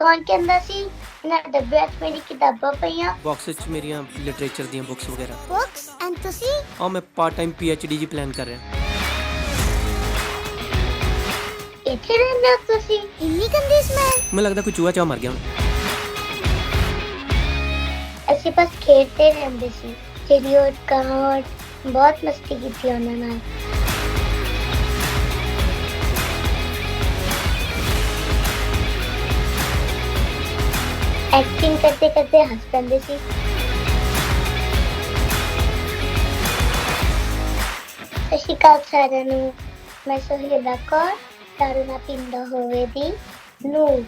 ਕੌਣ ਕਹਿੰਦਾ ਸੀ? ਇਹਨਾਂ ਡੱਬੇ ਵਿੱਚ ਮੇਰੀ ਕਿਤਾਬਾਂ ਪਈਆਂ। ਬਾਕਸ ਵਿੱਚ ਮੇਰੀਆਂ ਲਿਟਰੇਚਰ ਦੀਆਂ ਬੁੱਕਸ ਵਗੈਰਾ। ਬੁੱਕਸ ਐਂਡ ਤੁਸੀਂ? ਆ ਮੈਂ part time D G plan ਕਰ ਰਿਹਾ। ਇੱਥੇ ਰਹਿੰਦੇ ਹੋ ਤੁਸੀਂ? ਇੰਨੀ ਗੰਦੀ ਸਮੈਲ ਮੈਨੂੰ ਲੱਗਦਾ ਕੋਈ ਚੂਹਾ ਚਾਹ ਮਰ ਗਿਆ ਹੁਣ। ਅਸੀਂ ਬਸ ਖੇਡਦੇ ਰਹਿੰਦੇ ਸੀ। ਚਿੜੀ ਔਰ ਕਾਂ ਔਰ ਬਹੁਤ ਮਸਤੀ ਕੀਤੀ ਉਹਨਾਂ ਨਾਲ। ਐਕਟਿੰਗ ਕਰਦੇ ਕਰਦੇ ਹੱਸ ਪੈਂਦੇ ਸੀ। ਸਤਿ ਸ਼੍ਰੀ ਅਕਾਲ ਸਾਰਿਆਂ ਨੂੰ। ਮੈਂ ਸੁਹੇਲਾ ਕੌਰ ਦਾਰੂ ਨਾ ਹੋਵੇ ਦੀ ਨੂਰ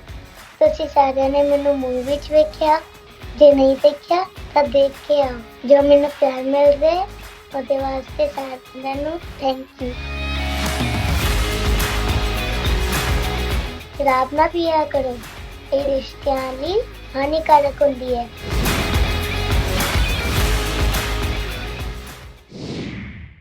ਤੁਸੀਂ ਸਾਰਿਆਂ ਨੇ ਮੈਨੂੰ ਮੂਵੀ ਵਿੱਚ ਵੇਖਿਆ। ਜੇ ਨਹੀਂ ਦੇਖਿਆ, ਤਾਂ ਦੇਖ ਕੇ ਆਓ। ਜੋ ਮੈਨੂੰ ਪਿਆਰ ਮਿਲ ਉਹਦੇ ਵਾਸਤੇ ਸਾਰਿਆਂ ਨੂੰ ਥੈਂਕ ਯੂ ਸ਼ਰਾਬ ਨਾ ਪੀਆ ਕਰੋ। ਇਹ ਰਿਸ਼ਤਿਆਂ ਲਈ ਹਾਨੀਕਾਰਕ ਹੁੰਦੀ ਹੈ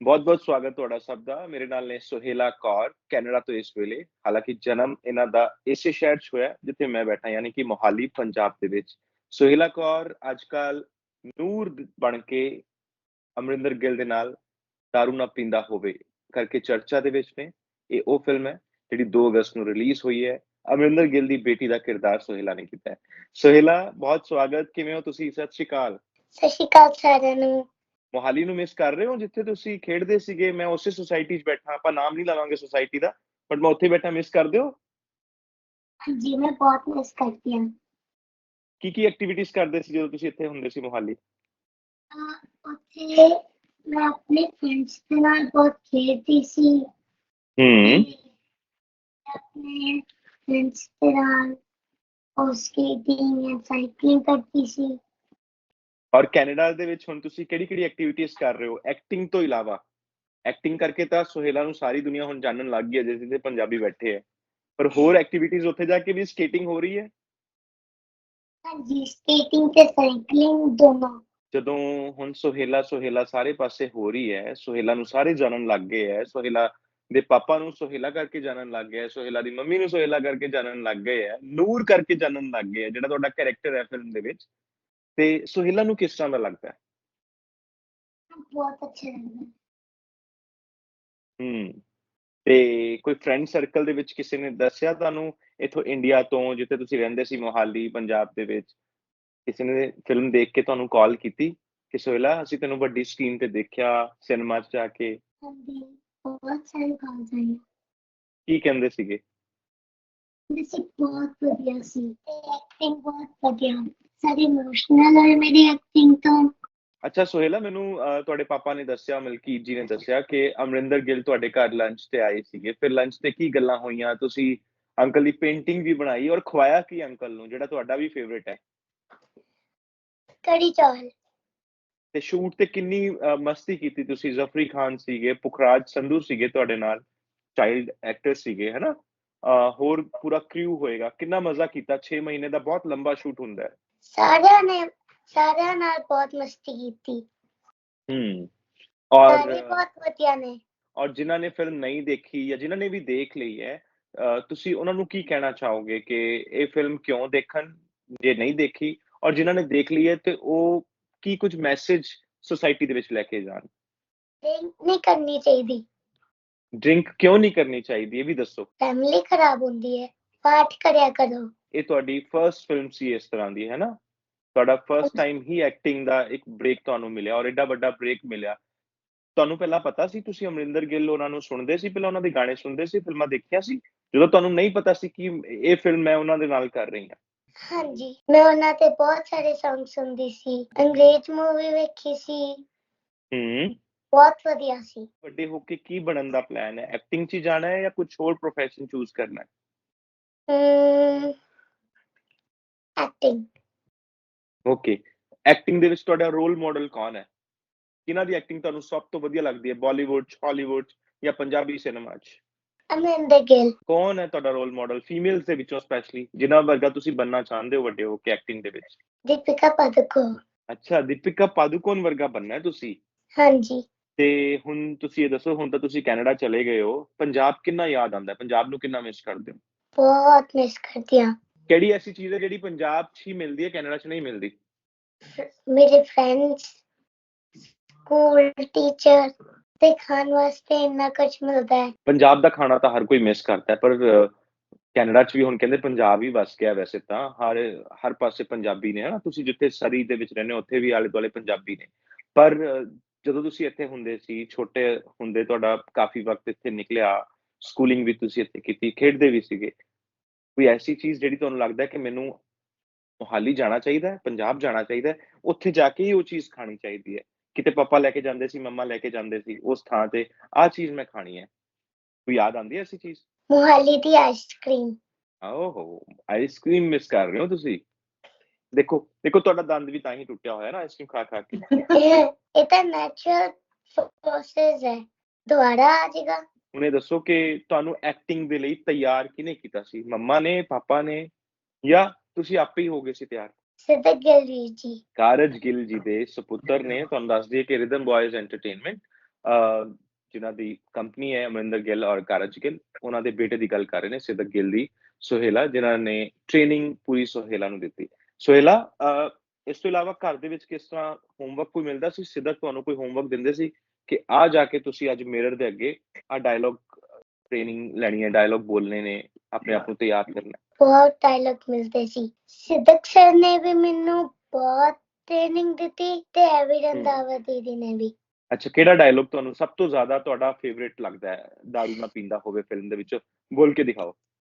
ਬਹੁਤ-ਬਹੁਤ ਸਵਾਗਤ ਤੁਹਾਡਾ ਸਭ ਦਾ ਮੇਰੇ ਨਾਲ ਨੇ ਸੁਹੇਲਾ ਕੌਰ ਕੈਨੇਡਾ ਤੋਂ ਇਸ ਵੇਲੇ ਹਾਲਾਂਕਿ ਜਨਮ ਇਹਨਾਂ ਦਾ ਇਸੇ ਸ਼ਹਿਰ 'ਚ ਹੋਇਆ ਜਿੱਥੇ ਮੈਂ ਬੈਠਾ ਯਾਨੀ ਕਿ ਮੋਹਾਲੀ ਪੰਜਾਬ ਦੇ ਵਿੱਚ ਸੁਹੇਲਾ ਕੌਰ ਅੱਜਕੱਲ ਨੂਰ ਬਣ ਕੇ ਅਮਰਿੰਦਰ ਗਿੱਲ ਦੇ ਨਾਲ ਦਾਰੂ ਨਾ ਪੀਂਦਾ ਹੋਵੇ ਕਰਕੇ ਚਰਚਾ ਦੇ ਵਿੱਚ ਨੇ ਇਹ ਉਹ ਫਿਲਮ ਹੈ ਜਿਹੜੀ 2 ਅਗਸਤ ਨੂੰ ਰਿਲੀਜ਼ ਹੋਈ ਹੈ ਅਮਰਿੰਦਰ ਗਿੱਲ ਦੀ ਬੇਟੀ ਦਾ ਕਿਰਦਾਰ ਸੁਹੇਲਾ ਨੇ ਕੀਤਾ ਹੈ। ਸੁਹੇਲਾ ਬਹੁਤ ਸਵਾਗਤ ਕਿਵੇਂ ਹੋ ਤੁਸੀਂ? ਸਤਿ ਸ਼੍ਰੀ ਅਕਾਲ। ਸਤਿ ਸ਼੍ਰੀ ਅਕਾਲ ਸਾਰਿਆਂ ਨੂੰ। ਮੋਹਾਲੀ ਨੂੰ ਮਿਸ ਕਰ ਰਹੇ ਹੋ? ਜਿੱਥੇ ਤੁਸੀਂ ਖੇਡਦੇ ਸੀਗੇ ਮੈਂ ਉਸੇ ਸੁਸਾਇਟੀ 'ਚ ਬੈਠਾ ਆਪਾਂ ਨਾਮ ਨਹੀਂ ਲਵਾਂਗੇ ਸੁਸਾਇਟੀ ਦਾ ਬਟ ਮੈਂ ਉੱਥੇ ਬੈਠਾ ਮਿਸ ਕਰਦੇ ਹੋ? ਜੀ ਮੈਂ ਬਹੁਤ ਮਿਸ ਕਰਦੀ ਹਾਂ। ਕੀ ਕੀ ਐਕਟੀਵਿਟੀਜ਼ ਕਰਦੇ ਸੀ ਜਦੋਂ ਤੁਸੀਂ ਇੱਥੇ ਹੁੰਦੇ ਸੀ ਮੋਹਾਲੀ? ਉੱਥੇ ਮੈਂ ਆਪਣੇ ਫਰੈਂਡਸ ਦੇ ਨਾਲ ਬਹੁਤ ਖੇਡਦੀ ਸੀ। ਹੂੰ। ਆਪਣੇ ਫਰੈਂਡਸ ਦੇ ਨਾਲ ਉਹ ਸਕੇਟਿੰਗ ਐਂਡ ਸਾਈਕਲਿੰਗ ਕਰਦੀ ਸੀ। ਔਰ ਕੈਨੇਡਾ ਦੇ ਵਿੱਚ ਹੁਣ ਤੁਸੀਂ ਕਿਹੜੀ ਕਿਹੜੀ ਐਕਟੀਵਿਟੀਜ਼ ਕਰ ਰਹੇ ਹੋ? ਐਕਟਿੰਗ ਤੋਂ ਇਲਾਵਾ। ਐਕਟਿੰਗ ਕਰਕੇ ਤਾਂ ਸੁਹੇਲਾ ਨੂੰ ਸਾਰੀ ਦੁਨੀਆ ਹੁਣ ਜਾਣਨ ਲੱਗ ਗਈ ਹੈ ਜਿਸ ਤੇ ਪੰਜਾਬੀ ਬੈਠੇ ਹੈ। ਪਰ ਹੋਰ ਐਕਟੀਵਿਟੀਜ਼ ਉੱਥੇ ਜਾ ਕੇ ਵੀ ਸਕੇਟਿੰਗ ਹੋ ਰਹੀ ਹੈ? ਹਾਂਜੀ ਸਕੇਟਿੰਗ ਤੇ ਸਾਈਕਲਿੰਗ ਦੋਨੋਂ। ਜਦੋਂ ਹੁਣ ਸੁਹੇਲਾ ਸੁਹੇਲਾ ਸਾਰੇ ਪਾਸੇ ਹੋ ਰਹੀ ਹੈ ਸੁਹੇਲਾ ਨੂੰ ਸਾਰੇ ਜਾਣਨ ਲੱਗ ਗਏ ਹੈ ਸੁਹੇਲਾ ਦੇ ਪਾਪਾ ਨੂੰ ਸੁਹੇਲਾ ਕਰਕੇ ਜਾਣਨ ਲੱਗ ਹੈ ਸੁਹੇਲਾ ਦੀ ਮੰਮੀ ਨੂੰ ਸੁਹੇਲਾ ਕਰਕੇ ਜਾਣਨ ਲੱਗ ਗਏ ਹੈ ਨੂਰ ਕਰਕੇ ਜਾਣਨ ਲੱਗ ਗਏ ਹੈ ਜਿਹੜਾ ਤੁਹਾਡਾ ਕੈਰੈਕਟਰ ਹੈ ਫਿਲਮ ਦੇ ਵਿੱਚ ਤੇ ਸੁਹੇਲਾ ਨੂੰ ਕਿਸ ਤਰ੍ਹਾਂ ਦਾ ਲੱਗਦਾ? ਹੈ ਬਹੁਤ ਅੱਛਾ ਲੱਗਦਾ। ਹੂੰ ਤੇ ਕੋਈ ਫਰੈਂਡ ਸਰਕਲ ਦੇ ਵਿੱਚ ਕਿਸੇ ਨੇ ਦੱਸਿਆ ਤੁਹਾਨੂੰ ਇਥੋਂ ਇੰਡੀਆ ਤੋਂ ਜਿੱਥੇ ਤੁਸੀਂ ਰਹਿੰਦੇ ਸੀ ਮੋਹਾਲੀ ਪੰਜਾਬ ਦੇ ਵਿੱਚ ਕਿਸੇ ਨੇ ਫਿਲਮ ਦੇਖ ਕੇ ਤੁਹਾਨੂੰ ਕਾਲ ਕੀਤੀ ਕਿ ਸੁਹੇਲਾ ਅਸੀਂ ਤੈਨੂੰ ਵੱਡੀ ਸਕਰੀਨ ਤੇ ਦੇਖਿਆ ਸਿਨੇਮਾ 'ਚ ਜਾ ਕੇ? ਹਾਂਜੀ। ਬਹੁਤ ਸਾਰੇ ਕਾਲਸ ਆਏ। ਕੀ ਕਹਿੰਦੇ ਸੀਗੇ? ਵੈਸੇ ਬਹੁਤ ਵਧੀਆ ਸੀ। ਐਕਟਿੰਗ ਬਹੁਤ ਵਧੀਆ। ਸਾਰੇ ਇਮੋਸ਼ਨਲ ਹੋਏ ਮੇਰੀ ਐਕਟਿੰਗ ਤੋਂ। ਅੱਛਾ ਸੁਹੇਲਾ ਮੈਨੂੰ ਅਹ, ਤੁਹਾਡੇ ਪਾਪਾ ਨੇ ਦੱਸਿਆ ਮਲਕੀਤ ਜੀ ਨੇ ਦੱਸਿਆ ਕਿ ਅਮਰਿੰਦਰ ਗਿੱਲ ਤੁਹਾਡੇ ਘਰ ਲੰਚ ਤੇ ਆਏ ਸੀਗੇ। ਫਿਰ ਲੰਚ ਤੇ ਕੀ ਗੱਲਾਂ ਹੋਈਆਂ? ਤੁਸੀਂ ਅੰਕਲ ਦੀ ਪੇਂਟਿੰਗ ਵੀ ਬਣਾਈ ਔਰ ਖਵਾਇਆ ਕੀ ਅੰਕਲ ਨੂੰ ਜਿਹੜਾ ਤੁਹਾਡਾ ਵੀ ਫੇਵਰੇਟ ਹੈ? ਕੜੀ ਤੇ ਸ਼ੂਟ ਤੇ ਕਿੰਨੀ ਮਸਤੀ ਕੀਤੀ ਤੁਸੀਂ? ਜ਼ਫਰੀ ਖਾਨ ਸੀਗੇ ਪੁਖਰਾਜ ਸੰਧੂ ਸੀਗੇ ਤੁਹਾਡੇ ਨਾਲ ਚਾਈਲਡ ਐਕਟਰ ਸੀਗੇ ਹੈਨਾ? ਹੋਰ ਪੂਰਾ ਕ੍ਰਿਊ ਹੋਏਗਾ। ਕਿੰਨਾ ਮਜ਼ਾ ਕੀਤਾ? 6 ਮਹੀਨੇ ਦਾ ਬਹੁਤ ਲੰਬਾ ਸ਼ੂਟ ਹੁੰਦਾ ਹੈ। ਸਾਰਿਆਂ ਨੇ ਸਾਰਿਆਂ ਨਾਲ ਬਹੁਤ ਮਸਤੀ ਕੀਤੀ। ਹੂੰ। ਸਾਰੇ ਔਰ ਬਹੁਤ ਵਧੀਆ ਨੇ। ਔਰ ਜਿਨ੍ਹਾਂ ਨੇ ਫਿਲਮ ਨਹੀਂ ਦੇਖੀ ਜਾਂ ਜਿਨ੍ਹਾਂ ਨੇ ਵੀ ਦੇਖ ਲਈ ਹੈ ਤੁਸੀਂ ਉਹਨਾਂ ਨੂੰ ਕੀ ਕਹਿਣਾ ਚਾਹੋਗੇ ਕਿ ਇਹ ਫਿਲਮ ਕਿਉਂ ਦੇਖਣ? ਜੇ ਨਹੀਂ ਦੇਖੀ ਔਰ ਜਿਨ੍ਹਾਂ ਨੇ ਦੇਖ ਲਈ ਹੈ ਤੇ ਉਹ ਕੀ ਕੁਝ ਮੈਸੇਜ ਸੁਸਾਇਟੀ ਦੇ ਵਿੱਚ ਲੈ ਕੇ ਜਾਣ? ਡਰਿੰਕ ਨਹੀਂ ਕਰਨੀ ਚਾਹੀਦੀ। ਡਰਿੰਕ ਕਿਉਂ ਨਹੀਂ ਕਰਨੀ ਚਾਹੀਦੀ? ਇਹ ਵੀ ਦੱਸੋ। ਫੈਮਿਲੀ ਖਰਾਬ ਹੁੰਦੀ ਹੈ। ਪਾਠ ਕਰਿਆ ਕਰੋ। ਇਹ ਤੁਹਾਡੀ ਫਰਸਟ ਫਿਲਮ ਸੀ ਇਸ ਤਰ੍ਹਾਂ ਦੀ ਹੈ ਨਾ? ਤੁਹਾਡਾ ਫਰਸਟ ਟਾਈਮ ਹੀ ਐਕਟਿੰਗ ਦਾ ਇੱਕ ਬ੍ਰੇਕ ਤੁਹਾਨੂੰ ਮਿਲਿਆ ਔਰ ਐਡਾ ਵੱਡਾ ਬ੍ਰੇਕ ਮਿਲਿਆ। ਤੁਹਾਨੂੰ ਪਹਿਲਾਂ ਪਤਾ ਸੀ? ਤੁਸੀਂ ਅਮਰਿੰਦਰ ਗਿੱਲ ਉਹਨਾਂ ਨੂੰ ਸੁਣਦੇ ਸੀ? ਪਹਿਲਾਂ ਉਹਨਾਂ ਦੇ ਗਾਣੇ ਸੁਣਦੇ ਸੀ? ਫਿਲਮਾਂ ਦੇਖੀਆਂ ਸੀ? ਜਦੋਂ ਤੁਹਾਨੂੰ ਨਹੀਂ ਪਤਾ ਸੀ ਕਿ ਇਹ ਫਿਲਮ ਮੈਂ ਉਹਨਾਂ ਦੇ ਨਾਲ ਕਰ ਰਹੀ ਹਾਂ। ਹਾਂਜੀ ਮੈਂ ਉਹਨਾਂ ਤੇ ਬਹੁਤ ਸਾਰੇ Song ਸੁਣਦੀ ਸੀ ਅੰਗਰੇਜ਼ ਮੂਵੀ ਵੇਖੀ ਸੀ। ਹੂੰ। ਬਹੁਤ ਵਧੀਆ ਸੀ। ਵੱਡੇ ਹੋ ਕੇ ਕੀ ਬਣਨ ਦਾ ਪਲਾਨ ਹੈ? ਐਕਟਿੰਗ 'ਚ ਜਾਣਾ ਹੈ ਜਾਂ ਕੁਝ ਹੋਰ ਪ੍ਰੋਫੈਸ਼ਨ ਚੂਜ਼ ਕਰਨਾ ਹੈ? ਐਕਟਿੰਗ ਓਕੇ ਐਕਟਿੰਗ ਦੇ ਵਿੱਚ ਤੁਹਾਡਾ ਰੋਲ ਮਾਡਲ ਕੌਣ ਹੈ? ਕਿਹਨਾਂ ਦੀ ਐਕਟਿੰਗ ਤੁਹਾਨੂੰ ਸਭ ਤੋਂ ਵਧੀਆ ਲੱਗਦੀ ਹੈ? ਬਾਲੀਵੁੱਡ 'ਚ ਹਾਲੀਵੁੱਡ ਜਾਂ ਪੰਜਾਬੀ ਸਿਨੇਮਾ 'ਚ? ਅਮਰਿੰਦਰ ਗਿੱਲ। ਕੌਣ ਹੈ ਤੁਹਾਡਾ ਰੋਲ ਮਾਡਲ ਫੀਮੇਲਸ ਦੇ ਵਿੱਚੋਂ ਸਪੈਸ਼ਲੀ ਜਿਨ੍ਹਾਂ ਵਰਗਾ ਤੁਸੀਂ ਬੰਨਾ ਚਾਹੁੰਦੇ ਹੋ ਵੱਡੇ ਹੋ ਕੇ ਐਕਟਿੰਗ ਦੇ ਵਿੱਚ? ਦੀਪਿਕਾ ਪਾਦੂਕੋਣ। ਅੱਛਾ ਦੀਪਿਕਾ ਪਾਦੂਕੋਨ ਵਰਗਾ ਬੰਨਾ ਹੈ ਤੁਸੀਂ? ਹਾਂਜੀ। ਤੇ ਹੁਣ ਤੁਸੀਂ ਇਹ ਦੱਸੋ ਹੁਣ ਤਾਂ ਤੁਸੀਂ ਕੈਨੇਡਾ ਚਲੇ ਗਏ ਹੋ ਪੰਜਾਬ ਕਿੰਨਾ ਯਾਦ ਆਉਂਦਾ ਹੈ? ਪੰਜਾਬ ਨੂੰ ਕਿੰਨਾ ਮਿਸ ਕਰਦੇ ਹੋ? ਬਹੁਤ ਮਿਸ ਕਰਦੀ ਹਾਂ। ਕਿਹੜੀ ਐਸੀ ਚੀਜ਼ ਹੈ ਜਿਹੜੀ ਪੰਜਾਬ 'ਚ ਹੀ ਮਿਲਦੀ ਹੈ ਕੈਨੇਡਾ 'ਚ ਨਹੀਂ ਮਿਲਦੀ? ਮੇਰੇ ਫਰੈਂਡਸ ਸਕੂਲ ਟੀਚਰ ਤੇ ਖਾਣ ਵਾਸਤੇ ਇੰਨਾ ਕੁਝ ਮਿਲਦਾ ਹੈ। ਪੰਜਾਬ ਦਾ ਖਾਣਾ ਤਾਂ ਹਰ ਕੋਈ ਮਿਸ ਕਰਦਾ ਹੈ, ਪਰ ਕੈਨੇਡਾ 'ਚ ਵੀ ਹੁਣ ਕਹਿੰਦੇ ਪੰਜਾਬ ਹੀ ਵਸ ਗਿਆ ਵੈਸੇ ਤਾਂ, ਹਰ ਹਰ ਪਾਸੇ ਪੰਜਾਬੀ ਨੇ, ਹਨਾ? ਤੁਸੀਂ ਜਿੱਥੇ ਸਰੀ ਦੇ ਵਿੱਚ ਰਹਿੰਦੇ ਹੋ, ਉੱਥੇ ਵੀ ਆਲੇ ਦੁਆਲੇ ਪੰਜਾਬੀ ਨੇ। ਪਰ ਜਦੋਂ ਤੁਸੀਂ ਇੱਥੇ ਹੁੰਦੇ ਸੀ, ਛੋਟੇ ਹੁੰਦੇ ਤੁਹਾਡਾ ਕਾਫੀ ਵਕਤ ਇੱਥੇ ਨਿਕਲਿਆ ਸਕੂਲਿੰਗ ਵੀ ਤੁਸੀਂ ਇੱਥੇ ਕੀਤੀ, ਖੇਡਦੇ ਵੀ ਸੀਗੇ। ਕੋਈ ਐਸੀ ਚੀਜ਼ ਜਿਹੜੀ ਤੁਹਾਨੂੰ ਲੱਗਦਾ ਹੈ ਕਿ ਮੈਨੂੰ ਮੁਹਾਲੀ ਜਾਣਾ ਚਾਹੀਦਾ ਹੈ, ਪੰਜਾਬ ਜਾਣਾ ਚਾਹੀਦਾ ਹੈ, ਉੱਥੇ ਜਾ ਕੇ ਹੀ ਉਹ ਚੀਜ਼ ਖਾਣੀ ਚਾਹੀਦੀ ਹੈ? ਕਿਤੇ ਪਾਪਾ ਲੈ ਕੇ ਜਾਂਦੇ ਸੀ ਮੰਮਾ ਲੈ ਕੇ ਜਾਂਦੇ ਸੀ ਉਸ ਥਾਂ ਤੇ ਆਹ ਚੀਜ਼ ਮੈਂ ਖਾਣੀ ਹੈ। ਕੋਈ ਯਾਦ ਆਉਂਦੀ ਹੈ ਐਸੀ ਚੀਜ਼? ਮੁਹਾਲੀ ਦੀ ਆਈਸਕ੍ਰੀਮ ਓਹੋ ਆਈਸਕ੍ਰੀਮ ਮਿਸ ਕਰ ਰਹੇ ਹੋ ਤੁਸੀਂ। ਦੇਖੋ ਦੇਖੋ ਤੁਹਾਡਾ ਦੰਦ ਵੀ ਤਾਂ ਹੀ ਟੁੱਟਿਆ ਹੋਇਆ ਨਾ ਆਈਸਕ੍ਰੀਮ ਖਾ ਖਾ ਕੇ। ਇਹ ਤਾਂ ਨੈਚੁਰਲ ਪ੍ਰੋਸੈਸ ਹੈ। ਦੁਬਾਰਾ ਆ ਜਾਏਗਾ। ਇਹ ਦੱਸੋ ਕਿ ਤੁਹਾਨੂੰ ਐਕਟਿੰਗ ਦੇ ਲਈ ਤਿਆਰ ਕਿਹਨੇ ਕੀਤਾ ਸੀ? ਮੰਮਾ ਨੇ ਪਾਪਾ ਨੇ ਜਾਂ ਤੁਸੀਂ ਆਪੇ ਹੀ ਹੋ ਗਏ ਸੀ ਤਿਆਰ? ਸਿੱਧਕ ਗਿਲਵੀਰ ਜੀ। ਕਾਰਜ ਗਿੱਲ ਜੀ ਦੇ ਸੁਪੁੱਤਰ ਨੇ। ਤੁਹਾਨੂੰ ਦੱਸ ਦਈਏ ਕਿ ਰਿਦਮ ਬॉयਜ਼ ਐਂਟਰਟੇਨਮੈਂਟ ਜਿਨ੍ਹਾਂ ਦੀ ਕੰਪਨੀ ਹੈ ਅਮਰਿੰਦਰ ਗਿੱਲ ਔਰ ਕਾਰਜ ਗਿੱਲ, ਉਹਨਾਂ ਦੇ ਬੇਟੇ ਦੀ ਗੱਲ ਕਰ ਰਹੇ ਨੇ ਸਿੱਧਕ ਗਿੱਲ ਦੀ ਸੁਹੇਲਾ, ਜਿਨ੍ਹਾਂ ਨੇ ਟ੍ਰੇਨਿੰਗ ਪੂਰੀ ਸੁਹੇਲਾ ਨੂੰ ਦਿੱਤੀ। ਸੁਹੇਲਾ ਇਸ ਤੋਂ ਇਲਾਵਾ ਘਰ ਦੇ ਵਿੱਚ ਕਿਸ ਤਰ੍ਹਾਂ ਹੋਮਵਰਕ ਕੋਈ ਮਿਲਦਾ ਸੀ? ਸਿੱਧਕ ਤੁਹਾਨੂੰ ਕੋਈ ਹੋਮਵਰਕ ਦਿੰਦੇ ਸੀ ਕਿ ਆ ਜਾ ਕੇ ਤੁਸੀਂ ਅੱਜ ਮਿਰਰ ਦੇ ਅੱਗੇ ਆ ਡਾਇਲੌਗ ਟ੍ਰੇਨਿੰਗ ਲੈਣੀ ਹੈ ਡਾਇਲੌਗ ਬੋਲਣੇ ਨੇ, ਆਪਣੇ ਆਪ ਨੂੰ ਤਿਆਰ ਕਰਨਾ ਬਹੁਤ ਡਾਇਲੌਗ ਮਿਲਦੇ ਸੀ। ਸਿੱਧਕ ਸਰ ਨੇ ਵੀ ਮੈਨੂੰ ਬਹੁਤ ਟ੍ਰੇਨਿੰਗ ਦਿੱਤੀ ਤੇ ਐਵੀ। ਰੰਦਾਵਾ ਦੀਦੀ ਨੇ ਵੀ। ਅੱਛਾ ਕਿਹੜਾ ਡਾਇਲੌਗ ਤੁਹਾਨੂੰ ਸਭ ਤੋਂ ਜ਼ਿਆਦਾ ਤੁਹਾਡਾ ਫੇਵਰੇਟ ਲੱਗਦਾ ਹੈ? ਦਾਰੂ ਨਾ ਪੀਂਦਾ ਹੋਵੇ ਫਿਲਮ ਦੇ ਵਿੱਚ। ਬੋਲ ਕੇ ਦਿਖਾਓ।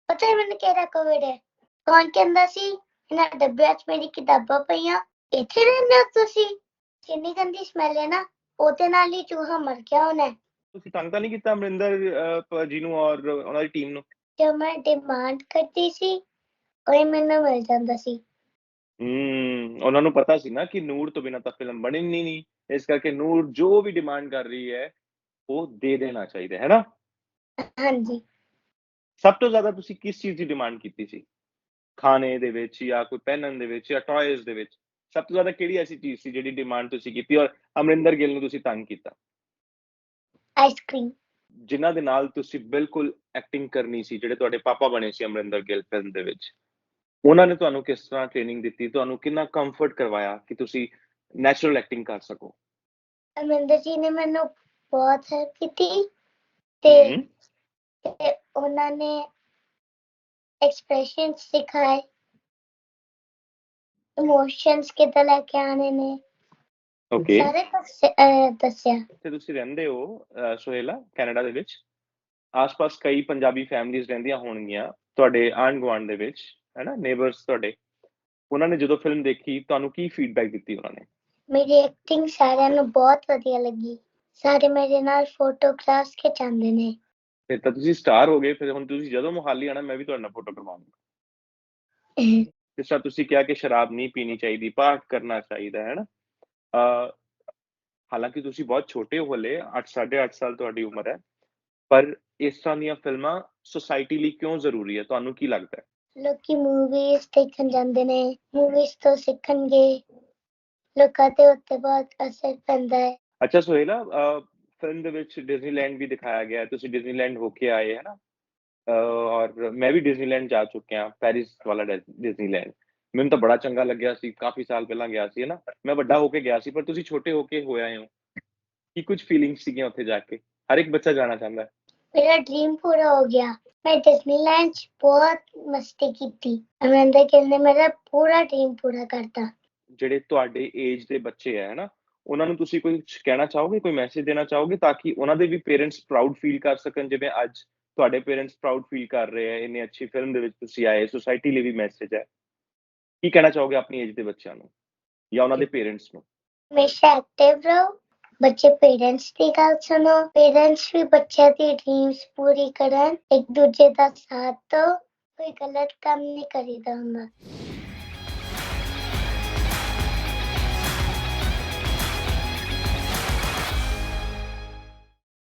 ਪਤਾ ਹੈ ਮੈਨੂੰ ਕਿਹੜਾ ਕੋਵਿਡ ਹੈ? ਕੌਣ ਕਹਿੰਦਾ ਸੀ? ਇਹਨਾਂ ਡੱਬਿਆਂ 'ਚ ਮੇਰੀ ਕਿਤਾਬਾਂ ਪਈਆਂ। ਇੱਥੇ ਰਹਿੰਦੇ ਹੋ ਤੁਸੀਂ? ਕਿੰਨੀ ਗੰਦੀ ਸਮੈਲ ਹੈ ਨਾ ਉਹਦੇ ਨਾਲ ਹੀ ਚੂਹਾ ਮਰ ਗਿਆ ਹੋਣਾ ਹੈ। ਤੁਸੀਂ ਤੰਗ ਤਾਂ ਨਹੀਂ ਕੀਤਾ ਅਮਰਿੰਦਰ ਅਹ, ਪ- ਜੀ ਨੂੰ ਔਰ ਉਹਨਾਂ ਦੀ ਟੀਮ ਨੂੰ? ਜੋ ਮੈਂ ਡਿਮਾਂਡ ਕਰਦੀ ਸੀ ਉਹ ਮੈਨੂੰ ਮਿਲ ਜਾਂਦਾ ਸੀ। ਹੂੰ ਉਹਨਾਂ ਨੂੰ ਪਤਾ ਸੀ ਨਾ ਕਿ ਨੂਰ ਤੋਂ ਬਿਨਾਂ ਤਾਂ ਫਿਲਮ ਬਣਨੀ ਨਹੀਂ ਇਸ ਕਰਕੇ ਨੂਰ ਜੋ ਵੀ ਡਿਮਾਂਡ ਕਰ ਰਹੀ ਹੈ ਉਹ ਦੇ ਦੇਣਾ ਚਾਹੀਦਾ ਹੈ ਨਾ? ਹਾਂਜੀ। ਸਭ ਤੋਂ ਜ਼ਿਆਦਾ ਤੁਸੀਂ ਕਿਸ ਚੀਜ਼ ਦੀ ਡਿਮਾਂਡ ਕੀਤੀ ਸੀ? ਖਾਣੇ ਦੇ ਵਿੱਚ ਜਾਂ ਕੋਈ ਪਹਿਨਣ ਦੇ ਵਿੱਚ ਜਾਂ ਟੌਇਜ਼ ਦੇ ਵਿੱਚ? ਸਭ ਤੋਂ ਜ਼ਿਆਦਾ ਕਿਹੜੀ ਐਸੀ ਚੀਜ਼ ਸੀ ਜਿਹੜੀ ਡਿਮਾਂਡ ਤੁਸੀਂ ਕੀਤੀ ਔਰ ਅਮਰਿੰਦਰ ਗਿੱਲ ਨੂੰ ਤੁਸੀਂ ਤੰਗ ਕੀਤਾ? ਆਈਸਕ੍ਰੀਮ ਜਿਨ੍ਹਾਂ ਦੇ ਨਾਲ ਤੁਸੀਂ ਬਿਲਕੁਲ ਐਕਟਿੰਗ ਕਰਨੀ ਸੀ ਜਿਹੜੇ ਤੁਹਾਡੇ ਪਾਪਾ ਬਣੇ ਸੀ ਅਮਰਿੰਦਰ ਗਿੱਲ ਫਿਲਮ ਦੇ ਵਿੱਚ ਉਹਨਾਂ ਨੇ ਤੁਹਾਨੂੰ ਕਿਸ ਤਰ੍ਹਾਂ ਟ੍ਰੇਨਿੰਗ ਦਿੱਤੀ? ਤੁਹਾਨੂੰ ਕਿੰਨਾ ਕੰਫਰਟ ਕਰਵਾਇਆ ਕਿ ਤੁਸੀਂ ਨੈਚੁਰਲ ਐਕਟਿੰਗ ਕਰ ਸਕੋ? ਅਮਰਿੰਦਰ ਜੀ ਨੇ ਮੈਨੂੰ ਬਹੁਤ ਹੈਲਪ ਕੀਤੀ ਤੇ ਉਹਨਾਂ ਨੇ ਐਕਸਪ੍ਰੈਸ਼ਨ ਸਿਖਾਏ ਇਮੋਸ਼ਨਸ ਕਿੱਦਾਂ ਲੈ ਕੇ ਆਣੇ ਨੇ ਓਕੇ ਸਾਰੇ ਦੱਸਿਆ। ਤੇ ਤੁਸੀਂ ਰਹਿੰਦੇ ਹੋ ਸੁਹੇਲਾ ਕੈਨੇਡਾ ਦੇ ਵਿੱਚ। ਆਸ-ਪਾਸ ਕਈ ਪੰਜਾਬੀ ਫੈਮਿਲੀਆਂ ਰਹਿੰਦੀਆਂ ਹੋਣਗੀਆਂ ਤੁਹਾਡੇ ਆਂਢ ਗੁਆਂਢ ਦੇ ਵਿੱਚ ਹੈਨਾ ਨੇਬਰਸ ਤੁਹਾਡੇ। ਉਹਨਾਂ ਨੇ ਜਦੋਂ ਫਿਲਮ ਦੇਖੀ ਤੁਹਾਨੂੰ ਕੀ ਫੀਡਬੈਕ ਦਿੱਤੀ ਉਹਨਾਂ ਨੇ? ਮੇਰੀ ਐਕਟਿੰਗ ਸਾਰਿਆਂ ਨੂੰ ਬਹੁਤ ਵਧੀਆ ਲੱਗੀ। ਸਾਰੇ ਮੇਰੇ ਨਾਲ ਫੋਟੋਗ੍ਰਾਫਸ ਖਿਚਾਉਂਦੇ ਨੇ। ਫਿਰ ਤਾਂ ਤੁਸੀਂ ਸਟਾਰ ਹੋ ਗਏ ਫਿਰ ਹੁਣ ਤੁਸੀਂ ਜਦੋਂ ਮੁਹਾਲੀ ਆਣਾ ਮੈਂ ਵੀ ਤੁਹਾਡੇ ਨਾਲ ਫੋਟੋ ਕਰਵਾਉਂਗਾ। ਜਿਸ ਤਰ੍ਹਾਂ ਤੁਸੀਂ ਕਿਹਾ ਕਿ ਸ਼ਰਾਬ ਨਹੀਂ ਪੀਣੀ ਚਾਹੀਦੀ ਪਾਠ ਕਰਨਾ ਚਾਹੀਦਾ ਹੈ ਨਾ ਅਹ, ਹਾਲਾਂਕਿ ਤੁਸੀਂ ਬਹੁਤ ਛੋਟੇ ਹੋ ਹਲੇ 8 8.5 ਸਾਲ ਤੁਹਾਡੀ ਉਮਰ ਹੈ ਪਰ ਇਸ ਤਰ੍ਹਾਂ ਦੀਆਂ ਫਿਲਮਾਂ ਸੋਸਾਇਟੀ ਲਈ ਕਿਉਂ ਜ਼ਰੂਰੀ ਹੈ? ਤੁਹਾਨੂੰ ਕੀ ਲੱਗਦਾ ਹੈ? ਲੋਕੀ ਮੂਵੀਜ਼ ਦੇਖਣ ਜਾਂਦੇ ਨੇ ਮੂਵੀਜ਼ ਤੋਂ ਸਿੱਖਣਗੇ ਲੋਕਾਂ ਤੇ ਉੱਤੇ ਬਹੁਤ ਅਸਰ ਪੈਂਦਾ ਹੈ। ਅੱਛਾ ਸੁਹੇਲਾ ਫਿਲਮ ਦੇ ਵਿੱਚ ਡਿਜ਼ਨੀਲੈਂਡ ਵੀ ਦਿਖਾਇਆ ਗਿਆ ਤੁਸੀਂ ਡਿਜ਼ਨੀਲੈਂਡ ਹੋ ਕੇ ਆਏ ਹੈ ਨਾ? ਔਰ ਮੈਂ ਵੀ ਡਿਜ਼ਨੀਲੈਂਡ ਜਾ ਚੁੱਕਿਆ ਪੈਰਿਸ ਵਾਲਾ ਡਿਜ਼- ਡਿਜ਼ਨੀਲੈਂਡ ਮੈਨੂੰ ਤਾਂ ਬੜਾ ਚੰਗਾ ਲੱਗਿਆ ਸੀ ਕਾਫੀ ਸਾਲ ਪਹਿਲਾਂ ਗਿਆ ਸੀ ਨਾ ਮੈਂ ਵੱਡਾ ਹੋ ਕੇ ਗਿਆ ਸੀ ਪਰ ਤੁਸੀਂ ਛੋਟੇ ਹੋ ਕੇ ਹੋਇਆ ਹੋ। ਕੀ ਕੁਝ ਫੀਲਿੰਗਸ ਸੀਗੀਆਂ ਉੱਥੇ ਜਾ ਕੇ? ਹਰ ਇੱਕ ਬੱਚਾ ਜਾਣਾ ਚਾਹੁੰਦਾ। ਹੈ ਮੇਰਾ ਡ੍ਰੀਮ ਪੂਰਾ ਹੋ ਗਿਆ। ਮੈਂ ਡਿਜ਼ਨੀਲੈਂਡ 'ਚ ਬਹੁਤ ਮਸਤੀ ਕੀਤੀ। ਅਮਰਿੰਦਰ ਗਿੱਲ ਨੇ ਮੇਰਾ ਪੂਰਾ ਡ੍ਰੀਮ ਪੂਰਾ ਕਰਤਾ। ਜਿਹੜੇ ਤੁਹਾਡੇ ਏਜ ਦੇ ਬੱਚੇ ਹੈ ਨਾ ਉਹਨਾਂ ਨੂੰ ਤੁਸੀਂ ਕੋਈ ਕਹਿਣਾ ਚਾਹੋਗੇ ਕੋਈ ਮੈਸੇਜ ਦੇਣਾ ਚਾਹੋਗੇ ਤਾਂ ਕਿ ਉਹਨਾਂ ਦੇ ਵੀ ਪੇਰੈਂਟਸ ਪ੍ਰਾਊਡ ਫੀਲ ਕਰ ਸਕਣ? ਜਿਵੇਂ ਅੱਜ ਤੁਹਾਡੇ ਪੇਰੈਂਟਸ ਪ੍ਰਾਊਡ ਫੀਲ ਕਰ ਰਹੇ ਆ ਇੰਨੀ ਅੱਛੀ ਫਿਲਮ ਦੇ ਵਿੱਚ ਤੁਸੀਂ ਆਏ ਸੋਸਾਇਟੀ ਲਈ ਵੀ ਮੈਸੇਜ ਹੈ। ਕੀ ਕਹਿਣਾ ਚਾਹੋਗੇ ਆਪਣੀ ਏਜ ਦੇ ਬੱਚਿਆਂ ਨੂੰ ਜਾਂ ਉਹਨਾਂ ਦੇ ਪੇਰੈਂਟਸ ਨੂੰ? ਹਮੇਸ਼ਾ ਐਕਟਿਵ ਰਹੋ। ਬੱਚੇ ਪੇਰੈਂਟਸ ਦੀ ਗੱਲ ਸੁਣੋ। ਪੇਰੈਂਟਸ ਵੀ ਬੱਚਿਆਂ ਦੀ ਡ੍ਰੀਮਸ ਪੂਰੀ ਕਰਨ। ਇੱਕ ਦੂਜੇ ਦਾ ਸਾਥ ਦਿਓ। ਕੋਈ ਗਲਤ ਕੰਮ ਨਹੀਂ ਕਰੀਦਾ ਹੁੰਦਾ